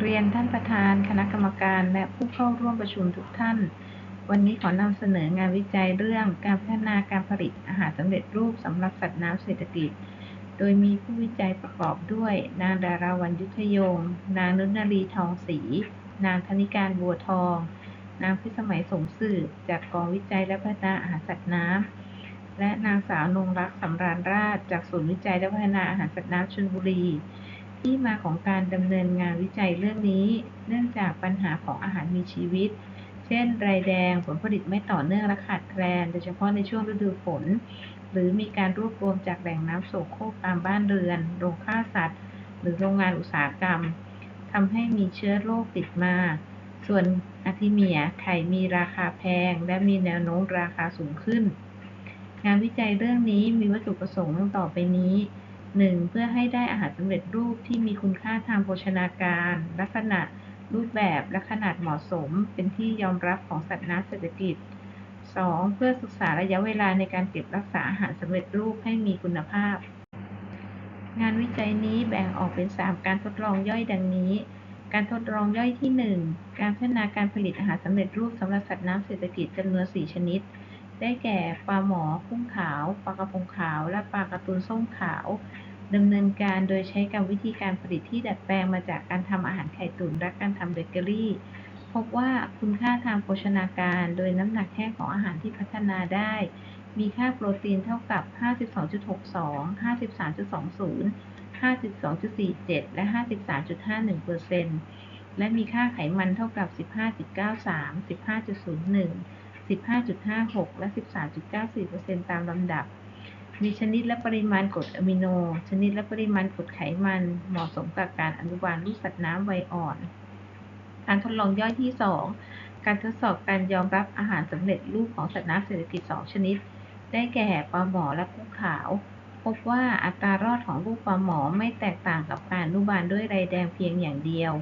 เรียนท่านประธานคณะกรรมการและผู้เข้าร่วมประชุมทุกท่าน วันนี้ขอนำเสนองานวิจัยเรื่องการพัฒนาการผลิตอาหารสำเร็จรูปสำหรับสัตว์น้ำเศรษฐกิจ โดยมีผู้วิจัยประกอบด้วย นางดาราวันยุทธยง นางนุชนารีทองศรี นางธนิการบัวทอง นางพิสมัยสมสืบจากกองวิจัยและพัฒนาอาหารสัตว์น้ำและนางสาวนงรักษ์สำราญราช จากศูนย์วิจัยและพัฒนาอาหารสัตว์น้ำชลบุรี ที่มาของการดำเนินงานวิจัยเรื่องนี้ เนื่องจากปัญหาของอาหารมีชีวิต เช่น ไรแดงผลผลิตไม่ต่อเนื่องและขาดแคลน โดยเฉพาะในช่วงฤดูฝน หรือมีการรวบรวมจากแหล่งน้ำโสโครกตามบ้านเรือน โรงฆ่าสัตว์ หรือโรงงานอุตสาหกรรมทำให้มีเชื้อโรคติดมา ส่วนอะทิเมียไข่มีราคาแพง และมีแนวโน้มราคาสูงขึ้น งานวิจัยเรื่องนี้มีวัตถุประสงค์ดังต่อไปนี้ 1. เพื่อให้ได้อาหารสำเร็จรูปที่มีคุณค่าทางโภชนาการ ลักษณะรูปแบบและขนาดเหมาะสม เป็นที่ยอมรับของสัตว์น้ำเศรษฐกิจ 2. เพื่อศึกษาระยะเวลาในการเก็บรักษาอาหารสำเร็จรูปให้มีคุณภาพ งานวิจัยนี้แบ่งออกเป็น 3 การทดลองย่อยดังนี้ การทดลองย่อยที่ 1 การพัฒนาการผลิตอาหารสำเร็จรูปสำหรับสัตว์น้ำเศรษฐกิจจำนวน4ชนิด ได้แก่ปลาหมอกุ้งขาว ปลากระพงขาว และปลากระตูนส้มขาวดำเนินการโดยใช้กรรมวิธีการผลิตที่ดัดแปลงมาจากการทำอาหารไข่ตุ๋นและการทำเบเกอรี่ พบว่าคุณค่าทางโภชนาการโดยน้ำหนักแห้งของอาหารที่พัฒนาได้ มีค่าโปรตีนเท่ากับ 52.62 53.20 52.47 และ 53.51%และมีค่าไขมันเท่ากับ 15.93 15.01 15.56 และ 13.94%ตามลำดับ มีชนิดและปริมาณกรดอะมิโน ชนิดและปริมาณกรดไขมัน เหมาะสมกับการอนุบาลลูกสัตว์น้ำวัยอ่อน การทดลองย่อยที่ 2 การทดสอบการยอมรับอาหารสำเร็จรูปของสัตว์น้ำเศรษฐกิจ 2 ชนิด ได้แก่ปลาหมอและกุ้งขาว พบว่าอัตรารอดของลูกปลาหมอไม่แตกต่างกับการอนุบาลด้วยไรแดงเพียงอย่างเดียว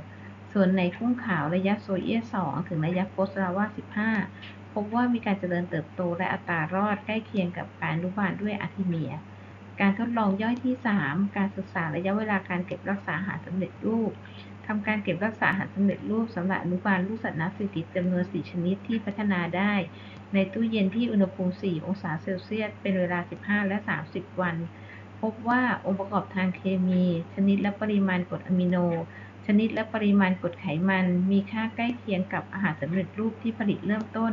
ส่วนในกุ้งขาวระยะโซเอีย2ถึงระยะโพสลาวา15 พบว่ามีการเจริญเติบโตและอัตรารอดใกล้เคียงกับการอนุบาลด้วยอะทิเมีย การทดลองย่อยที่ 3 การศึกษาระยะเวลาการเก็บรักษาอาหารสำเร็จรูปทำการเก็บรักษาอาหารสำเร็จรูปสำหรับอนุบาลลูกสัตว์น้ำเศรษฐกิจจำนวน 4 ชนิดที่พัฒนาได้ ในตู้เย็นที่อุณหภูมิ 4 องศาเซลเซียส เป็นเวลา 15 และ 30 วัน พบว่าองค์ประกอบทางเคมี ชนิดและปริมาณกรดอะมิโน ชนิดและปริมาณกรดไขมัน มีค่าใกล้เคียงกับอาหารสำเร็จรูปที่ผลิตเริ่มต้น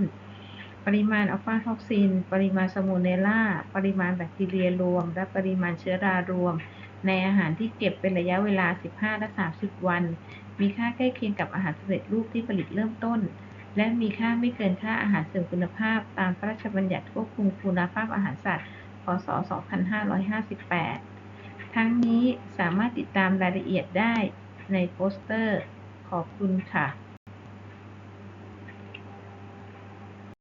ปริมาณอัลฟาท็อกซิน ปริมาณสมูเนล่า ปริมาณแบคทีเรียรวม และปริมาณเชื้อรารวม ในอาหารที่เก็บเป็นระยะเวลา 15 และ 30 วัน มีค่าใกล้เคียงกับอาหารสำเร็จรูปที่ผลิตเริ่มต้น และมีค่าไม่เกินค่าอาหารเสริมคุณภาพ ตามพระราชบัญญัติควบคุมคุณภาพอาหารสัตว์ พศ 2558 ทั้งนี้สามารถติดตามรายละเอียดได้ ในโปสเตอร์ ขอบคุณค่ะ